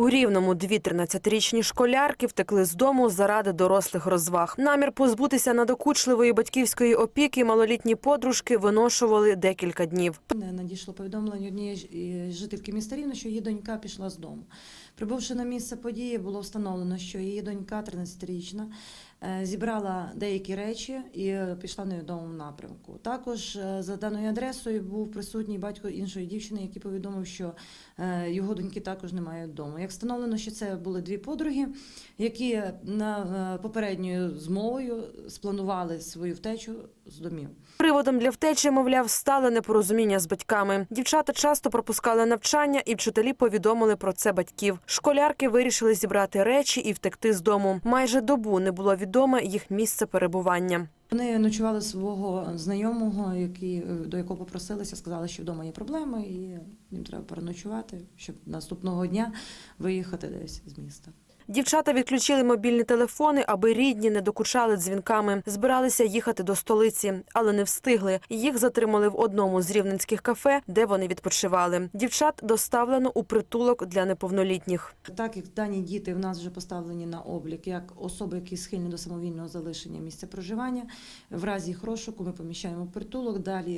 У Рівному дві 13-річні школярки втекли з дому заради дорослих розваг. Намір позбутися надокучливої батьківської опіки малолітні подружки виношували декілька днів. Мене Надійшло повідомлення однієї жительки міста Рівно, що її донька пішла з дому. Прибувши на місце події, було встановлено, що її донька, 13-річна, е, зібрала деякі речі і е, пішла в невідомому напрямку. Також е, за даною адресою був присутній батько іншої дівчини, який повідомив, що е, його доньки також немає вдома. Як встановлено, що це були дві подруги, які на е, попередньою змовою спланували свою втечу з домів. Приводом для втечі, мовляв, стали непорозуміння з батьками. Дівчата часто пропускали навчання, і вчителі повідомили про це батьків. Школярки вирішили зібрати речі і втекти з дому. Майже добу не було відоме їх місце перебування. Вони ночували свого знайомого, який, до якого попросилися, сказали, що вдома є проблеми, і їм треба переночувати, щоб наступного дня виїхати десь з міста. Дівчата відключили мобільні телефони, аби рідні не докучали дзвінками. Збиралися їхати до столиці, але не встигли. Їх затримали в одному з рівненських кафе, де вони відпочивали. Дівчат доставлено у притулок для неповнолітніх. Так як дані діти в нас вже поставлені на облік як особи, які схильні до самовільного залишення місця проживання, в разі їх розшуку ми поміщаємо в притулок. Далі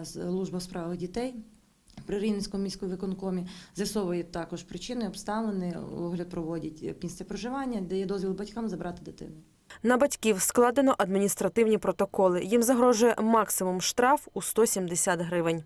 е, служба у справах дітей. При Рівненському міському виконкомі з'ясовують також причини, обставини, огляд проводять місце проживання, дає дозвіл батькам забрати дитину. На батьків складено адміністративні протоколи. Їм загрожує максимум штраф у 170 гривень.